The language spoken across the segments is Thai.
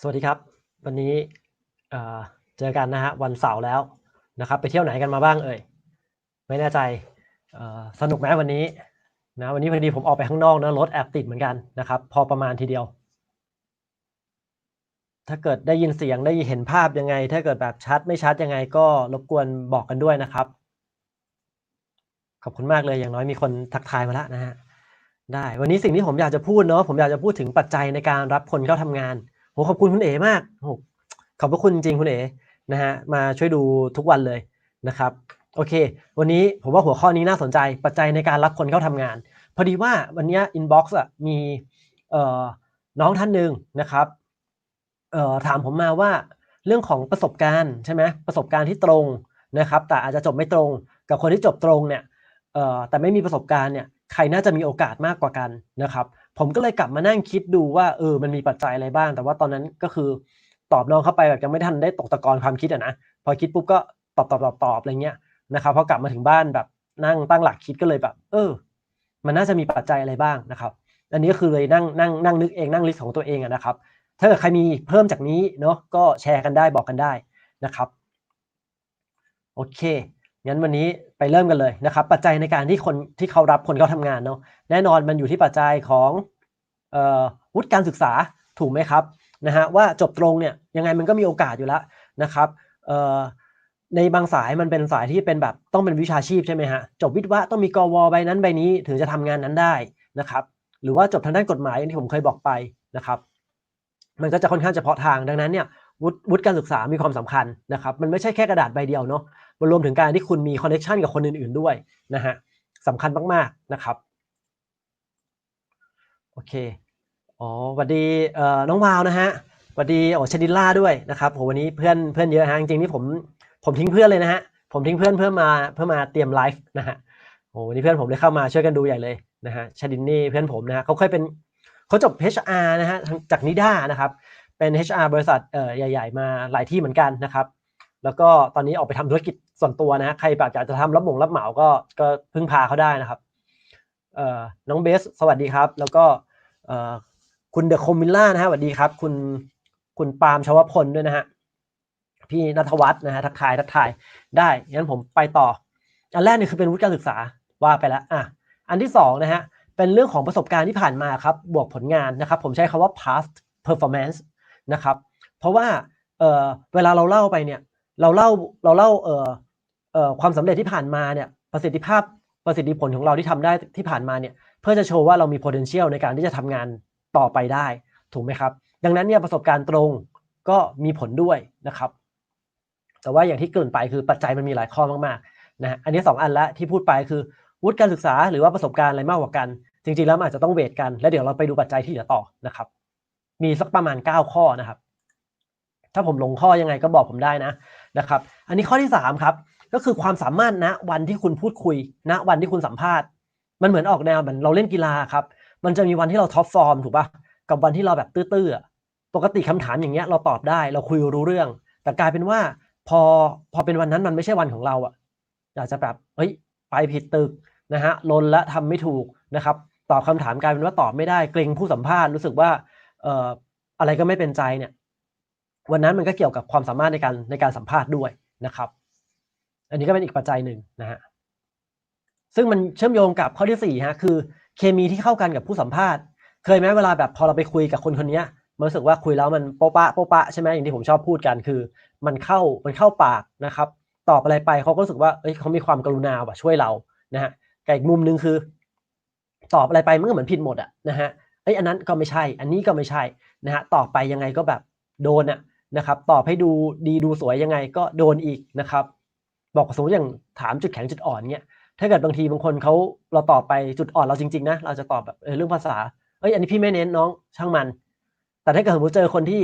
สวัสดีครับ วันนี้เจอกันนะฮะวันเสาร์แล้วนะครับ ไปเที่ยวไหนกันมาบ้างเอ่ยไม่แน่ใจสนุกไหมวันนี้นะวันนี้พอดีผมออกไปข้างนอกนะรถแอบติดเหมือนกันนะครับ พอประมาณทีเดียว ถ้าเกิดได้ยินเสียงได้เห็นภาพยังไง ถ้าเกิดแบบชัดไม่ชัดยังไงก็รบกวนบอกกันด้วยนะครับ ขอบคุณมากเลยอย่างน้อยมีคนทักทายมาแล้วนะฮะได้วันนี้สิ่งที่ผมอยากจะพูดเนาะผมอยากจะพูดถึงปัจจัยในการรับคนเข้าทำงาน โหขอบคุณคุณเอ๋มากโหขอบพระคุณจริงคุณเอ๋นะฮะมาช่วยดูทุกวันเลยนะครับโอเค วันนี้ผมว่าหัวข้อนี้น่าสนใจปัจจัยในการรับคนเข้าทำงาน พอดีว่าวันนี้อินบ็อกซ์อะมีเอ่อน้องท่านหนึ่งนะครับเอ่อถามผมมาว่าเรื่องของประสบการณ์ใช่ไหมประสบการณ์ที่ตรงนะครับ แต่อาจจะจบไม่ตรงกับคนที่จบตรงเนี่ยเอ่อแต่ไม่มีประสบการณ์เนี่ยใครน่าจะมีโอกาสมากกว่ากันนะครับ ผมก็เลยกลับมานั่งคิดดูว่าเออมันมีปัจจัยอะไรบ้าง แต่ว่าตอนนั้นก็คือตอบน้องเข้าไปแบบยังไม่ทันได้ตกตะกอนความคิดอะนะพอคิดปุ๊บก็ตอบตอบตอบตอบอะไรเงี้ยนะครับพอกลับมาถึงบ้านแบบนั่งตั้งหลักคิดก็เลยแบบ เออ มันน่าจะมีปัจจัยอะไรบ้างนะครับ อันนี้ก็คือเลยนั่งนั่งนั่งนึกเองนั่งลิสต์ของตัวเองอะนะครับ ถ้าเกิดใครมีเพิ่มจากนี้เนาะก็แชร์กันได้บอกกันได้นะครับโอเคงั้นวันนี้ไปเริ่มกันเลยนะครับ ปัจจัยในการที่คนที่เขารับคนเขาทำงานเนาะแน่นอนมันอยู่ที่ปัจจัยของ วุฒิการศึกษาถูกไหมครับนะฮะว่าจบตรงเนี่ยยังไงมันก็มีโอกาสอยู่แล้วนะครับในบางสายมันเป็นสายที่เป็นแบบต้องเป็นวิชาชีพใช่ไหมฮะจบวิทย์วะต้องมีกวใบนั้นใบนี้ถึงจะทำงานนั้นได้นะครับหรือว่าจบทางด้านกฎหมายอย่างที่ผมเคยบอกไปนะครับ มันก็จะค่อนข้างเฉพาะทางดังนั้นเนี่ยวุฒิวุฒิการศึกษามีความสำคัญนะครับมันไม่ใช่แค่กระดาษใบเดียวเนาะมันรวมถึงการที่คุณมีคอนเนคชันกับคนอื่นๆด้วยนะฮะสำคัญมากๆนะครับโอเค อ๋อสวัสดีเอ่อน้องวาวนะฮะสวัสดีโอ้ชนิดล่าด้วยนะครับโหวันนี้เพื่อนเพื่อนเยอะฮะจริงๆนี่ผมผมทิ้งเพื่อนเลยนะฮะผมทิ้งเพื่อนเพื่อมาเพื่อมาเตรียมไลฟ์นะฮะโหวันนี้เพื่อนผมเลยเข้ามาช่วยกันดูใหญ่เลยนะฮะชดินนี่เพื่อนผมนะฮะเขาเคยเป็นเขาจบ HR นะฮะจากนิด้านะครับเป็น HR บริษัทเอ่อใหญ่ ๆ มาหลายที่เหมือนกันนะครับแล้วก็ตอนนี้ออกไปทำธุรกิจส่วนตัวนะใครแบบอยากจะทำรับหมงรับเหมาก็ก็พึ่งพาเขาได้นะครับเอ่อน้องเบสสวัสดีครับ แล้วก็เอ่อ คุณเดอะคอมมิลล่านะฮะสวัสดีครับ คุณคุณปาล์มชวพลด้วยนะฮะพี่นัทวัฒน์นะฮะทักทายทักทายได้งั้นผมไปต่อ อันแรกนี่คือเป็นวุฒิการศึกษาว่าไปแล้วอะอันที่สองนะฮะเป็นเรื่องของประสบการณ์ที่ผ่านมาครับบวกผลงานนะครับ ผมใช้คำว่า past performance นะครับเพราะว่าเออเวลาเราเล่าไปเนี่ยเราเล่าเราเล่าเออเออความสำเร็จที่ผ่านมาเนี่ยประสิทธิภาพประสิทธิผลของเราที่ทำได้ที่ผ่านมาเนี่ยเพื่อจะโชว์ว่าเรามี potential ในการที่จะทำงาน ต่อไปได้ถูกไหมครับ ดังนั้นเนี่ยประสบการณ์ตรงก็มีผลด้วยนะครับ แต่ว่าอย่างที่เกินไปคือปัจจัยมันมีหลายข้อมากๆนะฮะอันนี้สองอันละที่พูดไปคือวุฒิการศึกษาหรือว่าประสบการณ์อะไรมากกว่ากัน จริงๆแล้วมันอาจจะต้องเวทกัน แล้วเดี๋ยวเราไปดูปัจจัยที่เหลือต่อนะครับ มีสักประมาณ 9 ข้อนะครับ ถ้าผมลงข้อยังไงก็บอกผมได้นะนะครับ อันนี้ข้อที่3ครับก็คือความสามารถณวันที่คุณพูดคุยณวันที่คุณสัมภาษณ์ มันเหมือนออกแนวเหมือนเราเล่นกีฬาครับ มันจะมีวันที่เราท็อปฟอร์มถูกปะกับวันที่เราแบบตื้อๆปกติคำถามอย่างเงี้ยเราตอบได้เราคุยรู้เรื่อง แต่กลายเป็นว่าพอพอเป็นวันนั้นมันไม่ใช่วันของเราอะอาจจะแบบเฮ้ยไปผิดตึกนะฮะลนและทำไม่ถูกนะครับตอบคำถามกลายเป็นว่าตอบไม่ได้เกรงผู้สัมภาษณ์รู้สึกว่าเอ่ออะไรก็ไม่เป็นใจเนี่ยวันนั้นมันก็เกี่ยวกับความสามารถในการในการสัมภาษณ์ด้วยนะครับ อันนี้ก็เป็นอีกปัจจัยหนึ่งนะฮะซึ่งมันเชื่อมโยงกับข้อที่สี่ฮะคือ เคมีที่เข้ากันกับผู้สัมภาษณ์ เคยไหมเวลาแบบพอเราไปคุยกับคนคนนี้มันรู้สึกว่าคุยแล้วมันโป๊ะปะโป๊ะปะใช่ไหมอย่างที่ผมชอบพูดกันคือ มันเข้ามันเข้าปากนะครับ ตอบอะไรไปเขาก็รู้สึกว่าเอ้ยเขามีความกรุณาว่ะช่วยเรานะฮะแต่อีกมุมหนึ่งคือ ตอบอะไรไปมันก็เหมือนผิดหมดอะนะฮะเอ้ยอันนั้นก็ไม่ใช่ อันนี้ก็ไม่ใช่นะฮะตอบไปยังไงก็แบบโดนอะนะครับ ตอบให้ดูดีดูสวยยังไงก็โดนอีกนะครับ บอกสมมติอย่างถามจุดแข็งจุดอ่อนเนี้ย ถ้าเกิดบางทีบางคนเขาเราตอบไปจุดอ่อนเราจริงๆนะเราจะตอบแบบเออเรื่องภาษาเอ้ยอันนี้พี่ไม่เน้นน้องช่างมัน แต่ถ้าเกิดสมมติเจอคนที่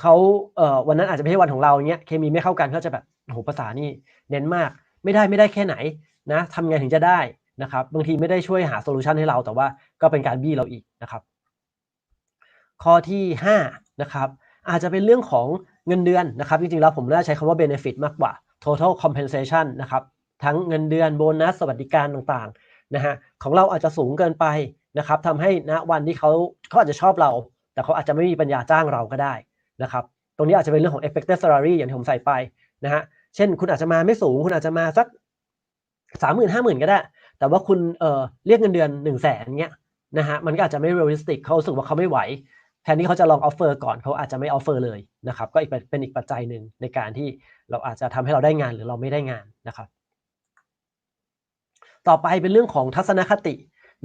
เขาเอ่อวันนั้นอาจจะไม่ใช่วันของเราเงี้ยเคมีไม่เข้ากันเขาจะแบบโอ้โหภาษานี่เน้นมาก ไม่ได้ไม่ได้แค่ไหนนะทำไงถึงจะได้นะครับบางทีไม่ได้ช่วยหาโซลูชันให้เราแต่ว่าก็เป็นการบี้เราอีกนะครับข้อที่5นะครับอาจจะเป็นเรื่องของเงินเดือนนะครับ จริงๆแล้วผมน่าใช้คำว่า benefit มากกว่า total compensation นะครับ ทั้งเงินเดือนโบนัสสวัสดิการต่างๆนะฮะของเราอาจจะสูงเกินไปนะครับทำให้ณวันที่เขาเขาอาจจะชอบเรา แต่เขาอาจจะไม่มีปัญญาจ้างเราก็ได้นะครับตรงนี้อาจจะเป็นเรื่องของ expected salary อย่างที่ผมใส่ไปนะฮะเช่น คุณอาจจะมาไม่สูง คุณอาจจะมาสักสามหมื่นห้าหมื่นก็ได้ แต่ว่าคุณเอ่อเรียกเงินเดือนหนึ่งแสนเงี้ยนะฮะมันก็อาจจะไม่ realistic เขาสึกว่าเขาไม่ไหวแทนที่เขาจะลอง offer ก่อนเขาอาจจะไม่ offer เลยนะครับก็อีกเป็นอีกปัจจัยหนึ่งในการที่เราอาจจะทำให้เราได้งานหรือเราไม่ได้งานนะครับ ต่อไปเป็นเรื่องของทัศนคติ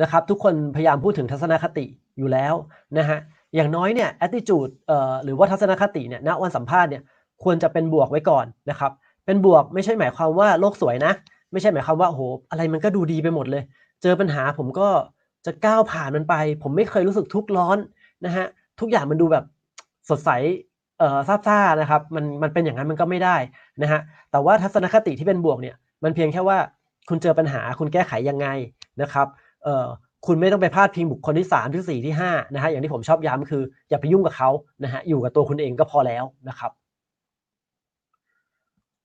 นะครับ ทุกคนพยายามพูดถึงทัศนคติอยู่แล้วนะฮะอย่างน้อยเนี่ย attitude เอ่อหรือว่าทัศนคติเนี่ยณวันสัมภาษณ์เนี่ยควรจะเป็นบวกไว้ก่อนนะครับ เป็นบวกไม่ใช่หมายความว่าโลกสวยนะ ไม่ใช่หมายความว่าโอ้โหอะไรมันก็ดูดีไปหมดเลย เจอปัญหาผมก็จะก้าวผ่านมันไป ผมไม่เคยรู้สึกทุกข์ร้อนนะฮะทุกอย่างมันดูแบบสดใสเอ่อซาบซ่านะครับมันมันเป็นอย่างนั้นมันก็ไม่ได้นะฮะแต่ว่าทัศนคติที่เป็นบวกเนี่ยมันเพียงแค่ว่า คุณเจอปัญหาคุณแก้ไขยังไงนะครับเอ่อคุณไม่ต้องไปพาดพิงบุคคลที่ 3 ที่ 4 ที่5นะฮะอย่างที่ผมชอบย้ำคือ อย่าไปยุ่งกับเขานะฮะอยู่กับตัวคุณเองก็พอแล้วนะครับ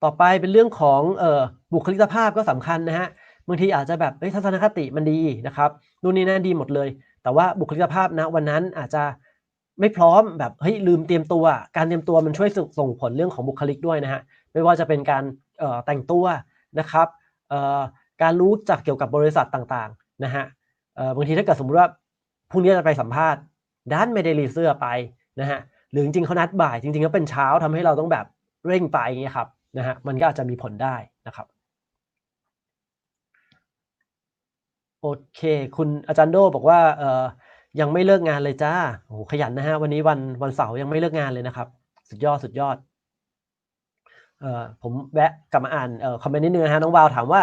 ต่อไปเป็นเรื่องของเอ่อบุคลิกภาพก็สำคัญนะฮะบางทีอาจจะแบบเอ้ยทัศนคติมันดีนะครับนู่นนี่นั่นดีหมดเลย แต่ว่าบุคลิกภาพนะวันนั้นอาจจะไม่พร้อมแบบเฮ้ยลืมเตรียมตัว การเตรียมตัวมันช่วยส่งผลเรื่องของบุคลิกด้วยนะฮะไม่ว่าจะเป็นการเอ่อแต่งตัวนะครับ การรู้จักเกี่ยวกับบริษัทต่างๆนะฮะบางทีถ้าเกิดสมมติว่าพรุ่งนี้จะไปสัมภาษณ์ด้านไม่ได้รีเสื้อไปนะฮะหรือจริงๆเขานัดบ่าย จริงๆก็เป็นเช้าทำให้เราต้องแบบเร่งไปอย่างเงี้ยครับนะฮะมันก็อาจจะมีผลได้นะครับโอเค คุณอาจารย์โดบอกว่าเออยังไม่เลิกงานเลยจ้าโอ้โหขยันนะฮะวันนี้วันวันเสาร์ยังไม่เลิกงานเลยนะครับ สุดยอดสุดยอด ผมแวะกลับมาอ่านออคอมเมนต์นิดนึงนะฮะน้องวาวถามว่า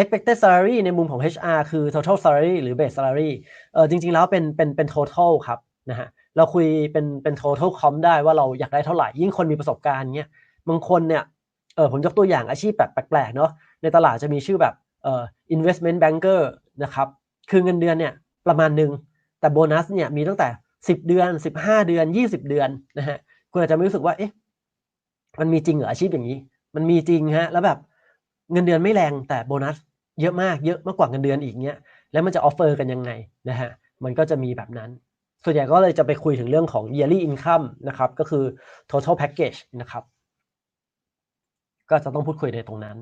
expected salary ในมุมของ HR คือ total salary หรือ base salary เออจริง ๆ แล้วเป็นเป็นเป็น total ครับนะฮะเราคุยเป็นเป็น total comp ได้ว่าเราอยากได้เท่าไหร่ ยิ่งคนมีประสบการณ์เงี้ยบางคนเนี่ยเออผมยกตัวอย่างอาชีพแบบแปลกๆเนาะในตลาดจะมีชื่อแบบเอ่อ investment banker นะครับคือเงินเดือนเนี่ยประมาณหนึ่งแต่โบนัสเนี่ยมีตั้งแต่ 10 เดือน 15 เดือน 20 เดือนนะฮะคุณอาจจะไม่รู้สึกว่าเอ๊ะ มันมีจริงเหรออาชีพอย่างนี้ มันมีจริงฮะแล้วแบบเงินเดือนไม่แรงแต่โบนัสเยอะมากเยอะมากกว่าเงินเดือนอีกเนี้ยแล้วมันจะออฟเฟอร์กันยังไงนะฮะมันก็จะมีแบบนั้น ส่วนใหญ่ก็เลยจะไปคุยถึงเรื่องของ yearly income นะครับก็คือ total package นะครับ ก็จะต้องพูดคุยในตรงนั้น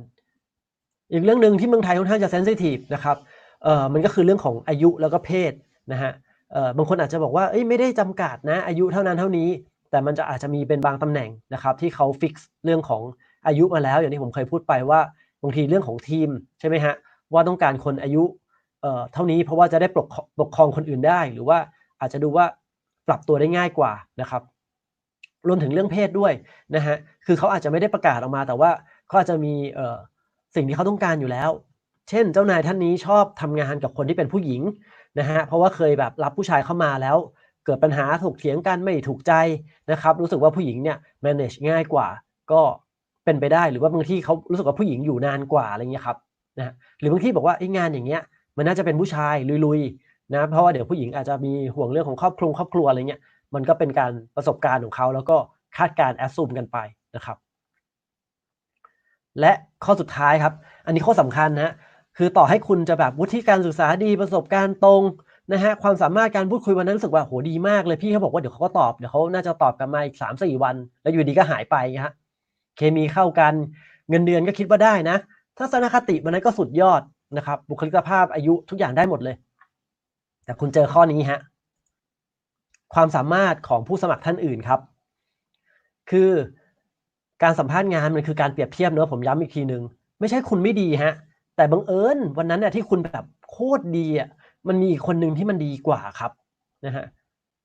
อีกเรื่องหนึ่งที่เมืองไทยค่อนข้างจะเซนซิทีฟนะครับเอ่อมันก็คือเรื่องของอายุแล้วก็เพศนะฮะเอ่อบางคนอาจจะบอกว่าเอ้ยไม่ได้จำกัดนะอายุเท่านั้นเท่านี้ แต่มันจะอาจจะมีเป็นบางตำแหน่งนะครับที่เขาฟิกซ์เรื่องของอายุมาแล้ว อย่างที่ผมเคยพูดไปว่าบางทีเรื่องของทีมใช่ไหมฮะว่าต้องการคนอายุเอ่อเท่านี้เพราะว่าจะได้ปกปกครองคนอื่นได้ หรือว่าอาจจะดูว่าปรับตัวได้ง่ายกว่านะครับรวมถึงเรื่องเพศด้วยนะฮะคือเขาอาจจะไม่ได้ประกาศออกมา แต่ว่าเขาอาจจะมีเอ่อสิ่งที่เขาต้องการอยู่แล้ว เช่น เจ้านายท่านนี้ชอบทำงานกับคนที่เป็นผู้หญิงนะฮะเพราะว่าเคยแบบรับผู้ชายเข้ามาแล้ว เกิดปัญหาถูกเถียงกันไม่ถูกใจนะครับ รู้สึกว่าผู้หญิงเนี่ย manage ง่ายกว่า ก็เป็นไปได้หรือว่าบางที่เขารู้สึกว่าผู้หญิงอยู่นานกว่าอะไรเงี้ยครับนะหรือบางที่บอกว่าไอ้งานอย่างเงี้ยมันน่าจะเป็นผู้ชายลุยๆนะเพราะว่าเดี๋ยวผู้หญิงอาจจะมีห่วงเรื่องของครอบครัวครอบครัวอะไรเงี้ยมันก็เป็นการประสบการณ์ของเขาแล้วก็คาดการแอสซูมกันไปนะครับ และข้อสุดท้ายครับ อันนี้ข้อสำคัญนะคือต่อให้คุณจะแบบวุฒิการศึกษาดีประสบการณ์ตรง นะฮะความสามารถการพูดคุยวันนั้นรู้สึกว่าโหดีมากเลยพี่เขาบอกว่าเดี๋ยวเขาก็ตอบเดี๋ยวเขาน่าจะตอบกลับมาอีกสามสี่วัน แล้วอยู่ดีก็หายไปฮะเคมีเข้ากันเงินเดือนก็คิดว่าได้นะทัศนคติวันนั้นก็สุดยอดนะครับ บุคลิกภาพอายุทุกอย่างได้หมดเลย แต่คุณเจอข้อนี้ฮะความสามารถของผู้สมัครท่านอื่นครับ คือการสัมภาษณ์งานมันคือการเปรียบเทียบเนอะผมย้ำอีกทีนึง ไม่ใช่คุณไม่ดีฮะ แต่บังเอิญวันนั้นเนี่ยที่คุณแบบโคตรดีอะ มันมีอีกคนหนึ่งที่มันดีกว่าครับนะฮะ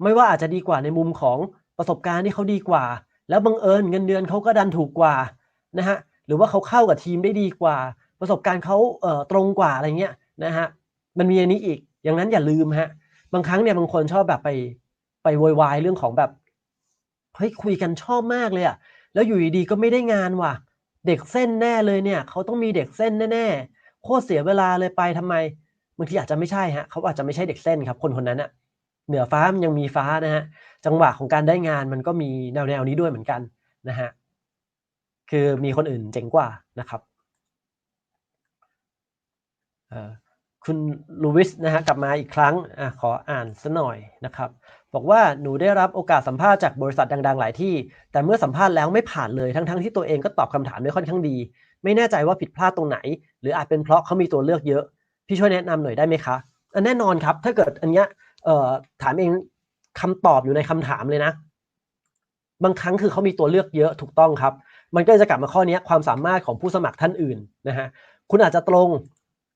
ไม่ว่าอาจจะดีกว่าในมุมของประสบการณ์ที่เขาดีกว่า แล้วบังเอิญเงินเดือนเขาก็ดันถูกกว่านะฮะหรือว่าเขาเข้ากับทีมได้ดีกว่า ประสบการณ์เขาเอ่อตรงกว่าอะไรเงี้ยนะฮะมันมีอันนี้อีกอย่างนั้นอย่าลืมฮะบางครั้งเนี่ยบางคนชอบแบบไปไปโวยวายเรื่องของแบบเฮ้ยคุยกันชอบมากเลยอะแล้วอยู่ดีๆก็ไม่ได้งานว่ะ เด็กเส้นแน่เลยเนี่ยเขาต้องมีเด็กเส้นแน่ๆโคตรเสียเวลาเลยไปทำไม บางทีอาจจะไม่ใช่ฮะเขาอาจจะไม่ใช่เด็กเส้นครับ คนคนนั้นอะเหนือฟ้ามันยังมีฟ้านะฮะจังหวะของการได้งานมันก็มีแนวแนวนี้ด้วยเหมือนกันนะฮะคือมีคนอื่นเจ๋งกว่านะครับคุณลูวิสนะฮะกลับมาอีกครั้งอขออ่านสัหน่อยนะครับบอกว่าหนูได้รับโอกาสสัมภาษณ์จากบริษัทดัง ๆ หลายที่ แต่เมื่อสัมภาษณ์แล้วไม่ผ่านเลยทั้งๆที่ตัวเองก็ตอบคำถามได้ค่อนข้างดี ไม่แน่ใจว่าผิดพลาดตรงไหน หรืออาจเป็นเพราะเขามีตัวเลือกเยอะ พี่ช่วยแนะนำหน่อยได้ไหมคะอันแน่นอนครับ ถ้าเกิดอันเนี้ยเอ่อถามเองคำตอบอยู่ในคำถามเลยนะ บางครั้งคือเขามีตัวเลือกเยอะถูกต้องครับ มันก็จะกลับมาข้อนี้ความสามารถของผู้สมัครท่านอื่นนะฮะคุณอาจจะตรง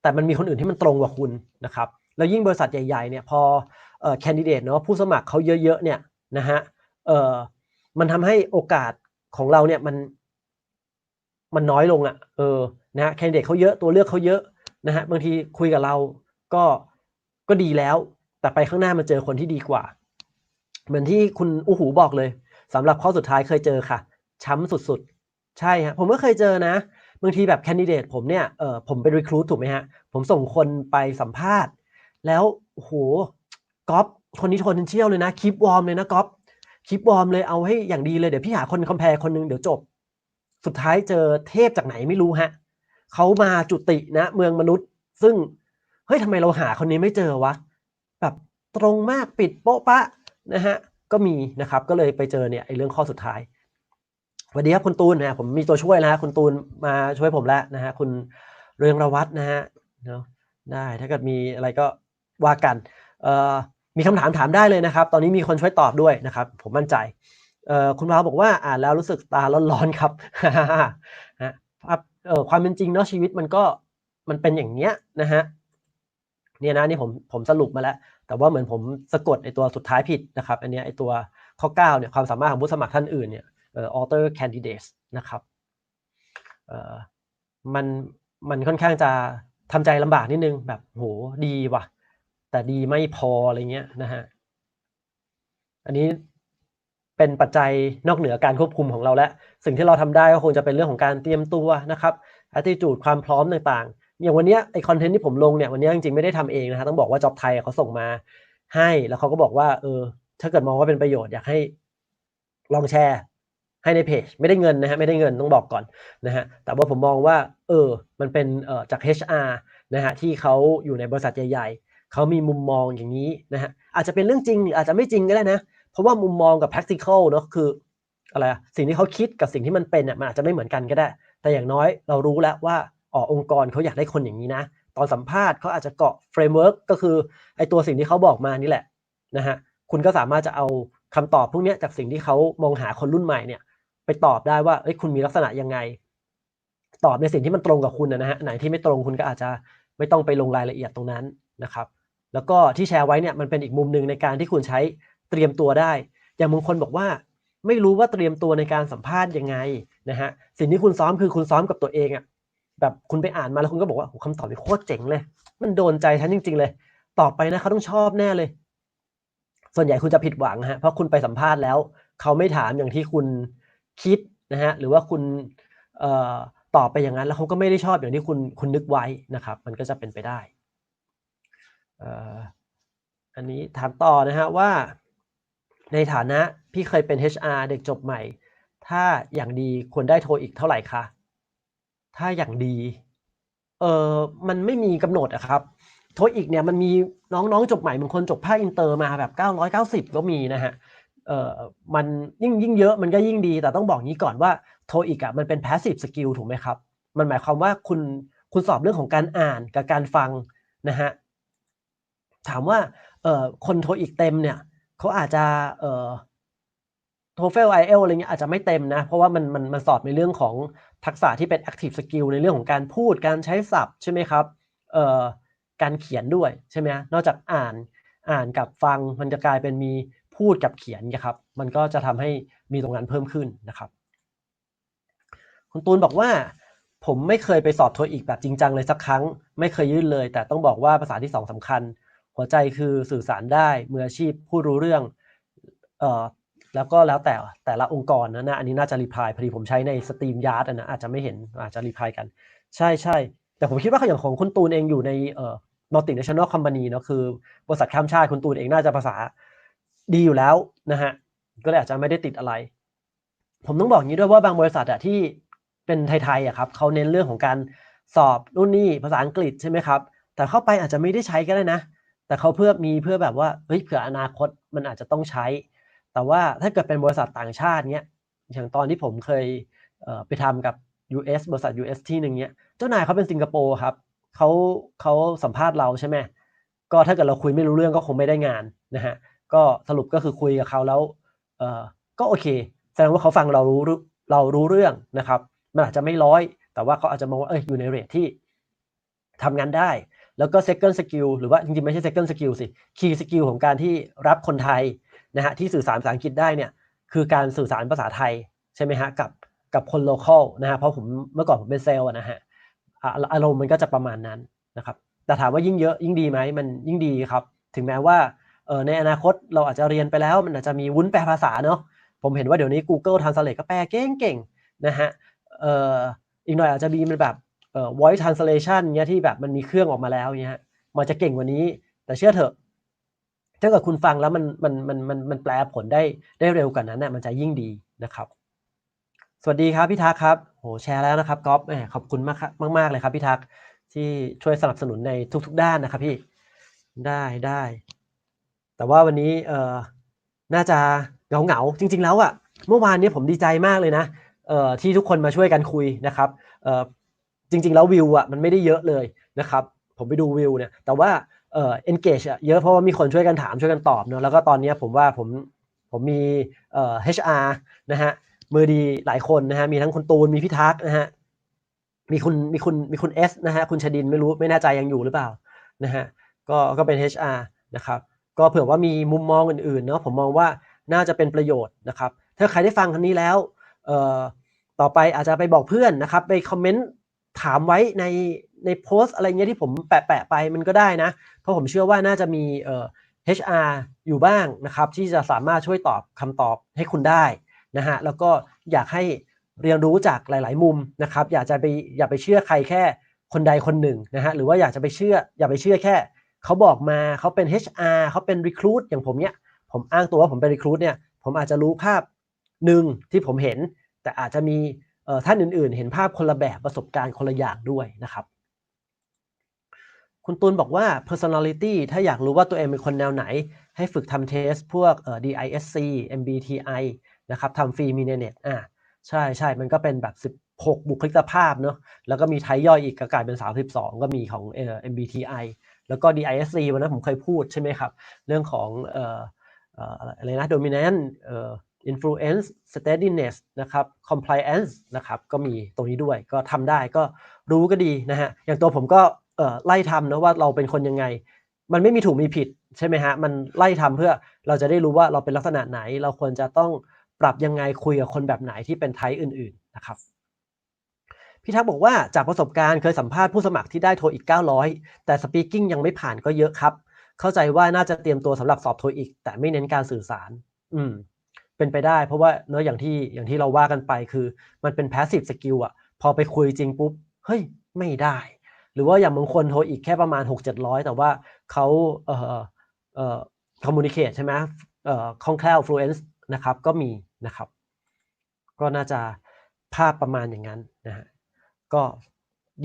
แต่มันมีคนอื่นที่มันตรงกว่าคุณนะครับแล้วยิ่งบริษัทใหญ่ ๆเนี่ยพอแคนดิเดตเนาะผู้สมัครเขาเยอะๆเนี่ยนะฮะเอ่อมันทำให้โอกาสของเราเนี่ยมันมันน้อยลงอะ่ะเออนะฮะแคนดิเดตเขาเยอะตัวเลือกเขาเยอะ นะฮะบางทีคุยกับเราก็ก็ดีแล้ว แต่ไปข้างหน้ามันเจอคนที่ดีกว่า เหมือนที่คุณอูหูบอกเลยสำหรับข้อสุดท้ายเคยเจอค่ะ ช้ำสุดๆ ใช่ฮะผมก็เคยเจอนะ บางทีแบบแคนดิเดตผมเนี่ยเออผมเป็นรีครู t ถูกไหมฮะ ผมส่งคนไปสัมภาษณ์ แล้วโอ้โหก๊อฟคนนี้ทนเชี่ยวเลยนะคลิปวอร์มเลยนะก๊อฟคลิปวอร์มเลยเอาให้อย่างดีเลยเดี๋ยวพี่หาคนคอมเพลคนหนึงเดี๋ยวจบ สุดท้ายเจอเทพจากไหนไม่รู้ฮะ เขามาจุตินะเมืองมนุษย์ ซึ่งเฮ้ยทำไมเราหาคนนี้ไม่เจอวะแบบตรงมากปิดโป๊ะปะนะฮะก็มีนะครับก็เลยไปเจอเนี่ยไอ้เรื่องข้อสุดท้ายสวัสดีครับคุณตูนนะผมมีตัวช่วยนะฮะคุณตูนมาช่วยผมแล้วนะฮะคุณเรืองระวัตนะฮะเนาะได้ถ้าเกิดมีอะไรก็ว่ากันเอ่อมีคำถามถามได้เลยนะครับ ตอนนี้มีคนช่วยตอบด้วยนะครับ ผมมั่นใจเอ่อคุณวาวบอกว่าอ่านแล้วรู้สึกตาร้อนๆครับฮะ เออความเป็นจริงเนาะชีวิตมันก็มันเป็นอย่างเนี้ยนะฮะเนี่ยนะนี่ผมผมสรุปมาแล้ว แต่ว่าเหมือนผมสะกดไอตัวสุดท้ายผิดนะครับ อันเนี้ยไอตัวข้อ9เนี่ยความสามารถของผู้สมัครท่านอื่นเนี่ยเอ่อ author candidates นะครับเอ่อมันมันค่อนข้างจะทำใจลำบากนิดนึงแบบโหดีว่ะ แต่ดีไม่พออะไรเงี้ยนะฮะอันนี้ เป็นปัจจัยนอกเหนือการควบคุมของเราแล้วสิ่งที่เราทำได้ก็คงจะเป็นเรื่องของการเตรียมตัวนะครับ attitude ความพร้อมต่างๆ อย่างวันนี้ไอคอนเทนต์ที่ผมลงเนี่ยวันนี้จริงๆไม่ได้ทำเองนะฮะต้องบอกว่าจ็อบไทยเขาส่งมาให้แล้วเขาก็บอกว่าเออถ้าเกิดมองว่าเป็นประโยชน์อยากให้ลองแชร์ให้ในเพจไม่ได้เงินนะฮะไม่ได้เงินต้องบอกก่อนนะฮะแต่ว่าผมมองว่าเออมันเป็นเอ่อจาก HR นะฮะที่เขาอยู่ในบริษัทใหญ่ ๆเขามีมุมมองอย่างนี้นะฮะอาจจะเป็นเรื่องจริงอาจจะไม่จริงก็ได้นะ เพราะว่ามุมมองกับ practical เนอะคืออะไรสิ่งที่เขาคิดกับสิ่งที่มันเป็นอะมันอาจจะไม่เหมือนกันก็ได้ แต่อย่างน้อยเรารู้แล้วว่าอ๋อองค์กรเขาอยากได้คนอย่างนี้นะ ตอนสัมภาษณ์เขาอาจจะเกาะเฟรมเวิร์กก็คือไอตัวสิ่งที่เขาบอกมานี่แหละนะฮะคุณก็สามารถจะเอาคำตอบพวกนี้จากสิ่งที่เขามองหาคนรุ่นใหม่เนี่ย ไปตอบได้ว่าเอ้ยคุณมีลักษณะยังไง ตอบในสิ่งที่มันตรงกับคุณนะฮะไหนที่ไม่ตรงคุณก็อาจจะไม่ต้องไปลงรายละเอียดตรงนั้นนะครับ แล้วก็ที่แชร์ไว้เนี่ยมันเป็นอีกมุมหนึ่งในการที่คุณใช้ เตรียมตัวได้ อย่างบางคนบอกว่า ไม่รู้ว่าเตรียมตัวในการสัมภาษณ์ยังไงนะฮะสิ่งที่คุณซ้อมคือคุณซ้อมกับตัวเองอะแบบคุณไปอ่านมาแล้วคุณก็บอกว่าโหคำตอบนี่โคตรเจ๋งเลย มันโดนใจฉันจริง ๆ เลยตอบไปนะเขาต้องชอบแน่เลย ส่วนใหญ่คุณจะผิดหวังฮะเพราะคุณไปสัมภาษณ์แล้ว เขาไม่ถามอย่างที่คุณคิดนะฮะหรือว่าคุณเอ่อตอบไปอย่างนั้นแล้วเขาก็ไม่ได้ชอบอย่างที่คุณคุณนึกไว้นะครับ มันก็จะเป็นไปได้อออันนี้ถามต่อนะฮะว่า ในฐานะพี่เคยเป็น HR เด็กจบใหม่ ถ้าอย่างดีควรได้โทรอีกเท่าไหร่คะ ถ้าอย่างดี เออมันไม่มีกำหนดอะครับ โทรอีกเนี่ยมันมีน้องๆจบใหม่บางคนจบภาคอินเตอร์มาแบบ 990 ก็มีนะฮะ เออมันยิ่งยิ่งเยอะมันก็ยิ่งดี แต่ต้องบอกงี้ก่อนว่าโทรอีกอะมันเป็น passive skill ถูกไหมครับ มันหมายความว่าคุณคุณสอบเรื่องของการอ่านกับการฟังนะฮะ ถามว่าเออคนโทรอีกเต็มเนี่ย เขาอาจจะเอ่อโทเฟลไอเอลอะไรเงี้ยอาจจะไม่เต็มนะ เพราะว่ามันมันมันสอบในเรื่องของทักษะที่เป็น active skill ในเรื่องของการพูดการใช้ศัพท์ใช่ไหมครับเอ่อการเขียนด้วยใช่ไหมนอกจากอ่านอ่านกับฟังมันจะกลายเป็นมีพูดกับเขียนนะครับ มันก็จะทำให้มีตรงนั้นเพิ่มขึ้นนะครับ คุณตูนบอกว่า ผมไม่เคยไปสอบโทอีกแบบจริงจังเลยสักครั้ง ไม่เคยยื่นเลย แต่ต้องบอกว่าภาษาที่สองสำคัญ หัวใจคือสื่อสารได้มืออาชีพผู้รู้เรื่องเอ่อแล้วก็แล้วแต่แต่ละองค์กรนะนะอันนี้น่าจะรีพายพอดีผมใช้ในสตรีมยาร์ดนะอาจจะไม่เห็นอาจจะรีพายกัน ใช่ใช่แต่ผมคิดว่าอย่างของคุณตูนเองอยู่ในเอ่อ multinational company เนาะคือบริษัทข้ามชาติคุณตูนเองน่าจะภาษาดีอยู่แล้วนะฮะก็เลยอาจจะไม่ได้ติดอะไร ผมต้องบอกอย่างนี้ด้วยว่าบางบริษัทอะที่เป็นไทยๆอะครับเขาเน้นเรื่องของการสอบนู่นนี่ภาษาอังกฤษใช่ไหมครับแต่เข้าไปอาจจะไม่ได้ใช้ก็ได้นะ แต่เขาเพื่อมีเพื่อแบบว่าเฮ้ยเผื่ออนาคตมันอาจจะต้องใช้ แต่ว่าถ้าเกิดเป็นบริษัทต่างชาติเนี้ยอย่างตอนที่ผมเคยเไปทำกับ US บริษัท US ที่หนึ่งเนี้ยเจ้านายเขาเป็นสิงคโปร์ครับเขาเขาสัมภาษณ์เราใช่ไหมก็ถ้าเกิดเราคุยไม่รู้เรื่องก็คงไม่ได้งานนะฮะก็สรุปก็คือคุยกับเขาแล้วเออก็โอเค แสดงว่าเขาฟังเรารู้เรารู้เรื่องนะครับ มันอาจจะไม่ร้อย แต่ว่าเขาอาจจะมองว่าเอออยู่ในเรทที่ทำงานได้ แล้วก็ second skill หรือว่าจริงๆ ไม่ใช่ second skill สิ key skill ของการที่รับคนไทยนะฮะที่สื่อสารภาษาอังกฤษได้เนี่ยคือการสื่อสารภาษาไทยใช่ไหมฮะกับกับคน local นะฮะเพราะผมเมื่อก่อนผมเป็นเซลล์นะฮะอารมณ์มันก็จะประมาณนั้นนะครับแต่ถามว่ายิ่งเยอะยิ่งดีไหมมันยิ่งดีครับ ถึงแม้ว่าเออในอนาคตเราอาจจะเรียนไปแล้ว มันอาจจะมีวุ้นแปลภาษาเนาะผมเห็นว่าเดี๋ยวนี้ Google Translate ก็แปลเก่งๆนะฮะเอออีกหน่อยอาจจะมีมันแบบ เอ่อ voice translation เงี้ยที่แบบมันมีเครื่องออกมาแล้วเงี้ยฮะมันจะเก่งกว่านี้ แต่เชื่อเถอะ ถ้าเกิดคุณฟังแล้วมันมันมันมันมันแปลผลได้ได้เร็วกว่านั้นน่ะมันจะยิ่งดีนะครับ สวัสดีครับพี่ทักครับโหแชร์แล้วนะครับก๊อฟแหมขอบคุณมากครับมากๆเลยครับพี่ทักที่ช่วยสนับสนุนในทุก ๆ ด้านนะครับพี่ได้ได้ แต่ว่าวันนี้เอ่อน่าจะเหงาเหงาๆจริง ๆ แล้วอะ เมื่อวานนี้ผมดีใจมากเลยนะเอ่อที่ทุกคนมาช่วยกันคุยนะครับเอ่อ จริง ๆ แล้ววิวอะมันไม่ได้เยอะเลยนะครับผมไปดูวิวเนี่ยแต่ว่าเอ่อ engage อะเยอะเพราะว่ามีคนช่วยกันถามช่วยกันตอบเนอะแล้วก็ตอนนี้ผมว่าผมผมมีเอ่อ HR นะฮะมือดีหลายคนนะฮะมีทั้งคุณตูนมีพี่ทักนะฮะมีคุณมีคุณมีคุณเอสนะฮะคุณชดินไม่รู้ไม่แน่ใจยังอยู่หรือเปล่านะฮะก็ก็เป็น HR นะครับก็เผื่อว่ามีมุมมองอื่นๆเนาะผมมองว่าน่าจะเป็นประโยชน์นะครับถ้าใครได้ฟังคันนี้แล้วเอ่อต่อไปอาจจะไปบอกเพื่อนนะครับไปคอมเมนต์ ถามไว้ในในโพสต์อะไรเงี้ยที่ผมแปะๆไปมันก็ได้นะ เพราะผมเชื่อว่าน่าจะมีเอ่อ HR อยู่บ้างนะครับ ที่จะสามารถช่วยตอบคำตอบให้คุณได้นะฮะแล้วก็อยากให้เรียนรู้จากหลาย ๆ มุมนะครับ อยากจะไปอย่าไปเชื่อใครแค่คนใดคนหนึ่งนะฮะหรือว่าอยากจะไปเชื่อ อย่าไปเชื่อแค่เขาบอกมาเขาเป็น HR เขาเป็น recruit อย่างผมเนี่ยผมอ้างตัวว่าผมเป็น recruit เนี่ยผมอาจจะรู้ภาพหนึ่งที่ผมเห็น แต่อาจจะมี ท่านอื่นๆ เห็นภาพคนละแบบประสบการณ์คนละอย่างด้วยนะครับ คุณตูนบอกว่า personality ถ้าอยากรู้ว่าตัวเองเป็นคนแนวไหน ให้ฝึกทำเทสพวก DISC MBTI นะครับทำฟรีมีในเน็ตอ่าใช่ใช่มันก็เป็นแบบ 16 บุคลิกภาพเนาะแล้วก็มีไทยย่อยอีกก็กลายเป็น 32 ก็มีของ MBTI แล้วก็ DISC วันนั้นผมเคยพูดใช่ไหมครับ เรื่องของอออะไรนะ dominant influence steadiness นะครับ compliance นะครับ ก็มีตรงนี้ด้วย ก็ทำได้ก็รู้ก็ดีนะฮะ อย่างตัวผมก็ไล่ทำนะว่าเราเป็นคนยังไง มันไม่มีถูกมีผิดใช่ไหมฮะ มันไล่ทำเพื่อเราจะได้รู้ว่าเราเป็นลักษณะไหน เราควรจะต้องปรับยังไงคุยกับคนแบบไหนที่เป็นไทป์อื่น ๆ นะครับพี่ทักบอกว่าจากประสบการณ์เคยสัมภาษณ์ผู้สมัครที่ได้โทอีก 900 แต่สปีกิ้งยังไม่ผ่านก็เยอะครับ เข้าใจว่าน่าจะเตรียมตัวสำหรับสอบโทอีก แต่ไม่เน้นการสื่อสาร อืม เป็นไปได้ เพราะว่าเนื้อะอย่างที่อย่างที่เราว่ากันไปคือ มันเป็น passive skill อะพอไปคุยจริงปุ๊บ เฮ้ย ไม่ได้ หรือว่าอย่างบางคนโทรอีกแค่ประมาณ 6 700 แต่ว่าเขาเอ่อเอ่อ communicate ใช่ไหมเอ่อคล่องแคล่ว fluence นะครับ ก็มีนะครับ ก็น่าจะภาพประมาณอย่างนั้นนะฮะก็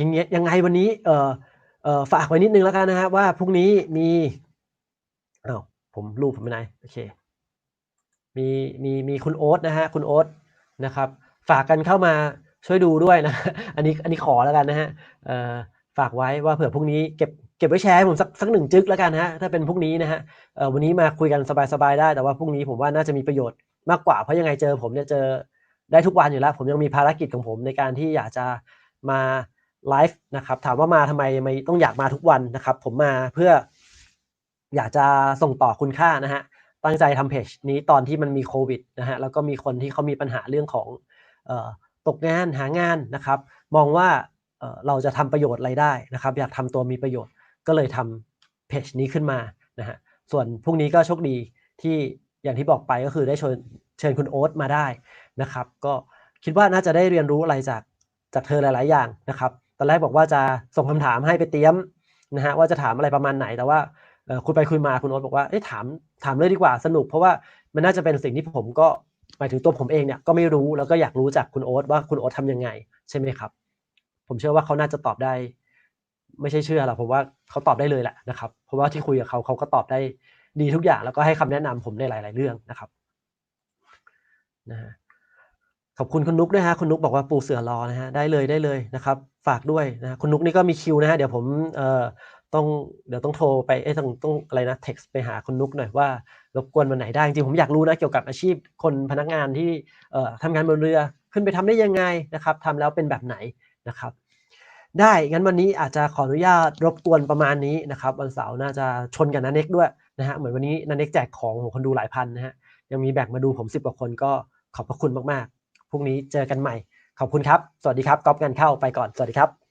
ยังไงยังไงวันนี้เอ่อเอ่อฝากไว้นิดนึงแล้วกันนะฮะว่าพรุ่งนี้มีอ้าวผมรูปผมไม่ไหนโอเค มีมีมีคุณโอ๊ตนะฮะคุณโอ๊ตนะครับ ฝากกันเข้ามาช่วยดูด้วยนะ อันนี้อันนี้ขอแล้วกันนะฮะฝากไว้ว่าเผื่อพรุ่งนี้เก็บเก็บไว้แชร์ให้ผมสักสักหนึ่งจึ๊กแล้วกันนะฮะถ้าเป็นพรุ่งนี้นะฮะวันนี้มาคุยกันสบายๆได้ แต่ว่าพรุ่งนี้ผมว่าน่าจะมีประโยชน์มากกว่าเพราะยังไงเจอผมเนี่ยเจอได้ทุกวันอยู่แล้ว ผมยังมีภารกิจของผมในการที่อยากจะมาไลฟ์นะครับถามว่ามาทำไมไม่ต้องอยากมาทุกวันนะครับ ผมมาเพื่ออยากจะส่งต่อคุณค่านะฮะ ตั้งใจทำเพจนี้ตอนที่มันมีโควิดนะฮะแล้วก็มีคนที่เขามีปัญหาเรื่องของออตกงานหางานนะครับ มองว่าเเราจะทำประโยชน์อะไรได้นะครับ อยากทำตัวมีประโยชน์ก็เลยทำเพจนี้ขึ้นมานะฮะส่วนพรุ่งนี้ก็โชคดีที่อย่างที่บอกไปก็คือได้เชิญเชิญคุณโอ๊ตมาได้นะครับ ก็คิดว่าน่าจะได้เรียนรู้อะไรจากจากเธอหลาย ๆ อย่างนะครับ ตอนแรกบอกว่าจะส่งคำถามให้ไปเตรียมนะฮะว่าจะถามอะไรประมาณไหนแต่ว่า คุยไปคุยมาคุณโอ๊ตบอกว่าเอ้ถามถามเลยดีกว่าสนุก เพราะว่ามันน่าจะเป็นสิ่งที่ผมก็หมายถึงตัวผมเองเนี่ยก็ไม่รู้แล้วก็อยากรู้จากคุณโอ๊ตว่าคุณโอ๊ตทำยังไง ใช่ไหมครับ ผมเชื่อว่าเขาน่าจะตอบได้ ไม่ใช่เชื่อหรอกผมว่าเขาตอบได้เลยแหละนะครับ เพราะว่าที่คุยกับเขาเขาก็ตอบได้ดีทุกอย่าง แล้วก็ให้คำแนะนำผมในหลาย ๆ เรื่องนะครับนะฮะขอบคุณคุณนุกด้วยฮะคุณนุกบอกว่าปูเสือรอนะฮะได้เลยได้เลยนะครับ ฝากด้วยนะฮะคุณนุกนี่ก็มีคิวนะฮะเดี๋ยวผมเอ่อ ต้องเดี๋ยวต้องโทรไปเอ้ต้องต้องอะไรนะเท็กซ์ไปหาคุณนุกหน่อยว่ารบกวนวันไหนได้จริงผมอยากรู้นะเกี่ยวกับอาชีพคนพนักงานที่เอ่อทำงานบนเรือขึ้นไปทำได้ยังไงนะครับทำแล้วเป็นแบบไหนนะครับ ได้งั้นวันนี้อาจจะขออนุญาตรบกวนประมาณนี้นะครับ วันเสาร์น่าจะชนกับนันเน็กด้วยนะฮะเหมือนวันนี้นันเน็กแจกของของคนดูหลายพันนะฮะยังมีแบ่งมาดูผมสิบกว่าคนก็ขอบพระคุณมากๆพรุ่งนี้เจอกันใหม่ ขอบคุณครับ สวัสดีครับก๊อฟกันเข้าไปก่อน สวัสดีครับ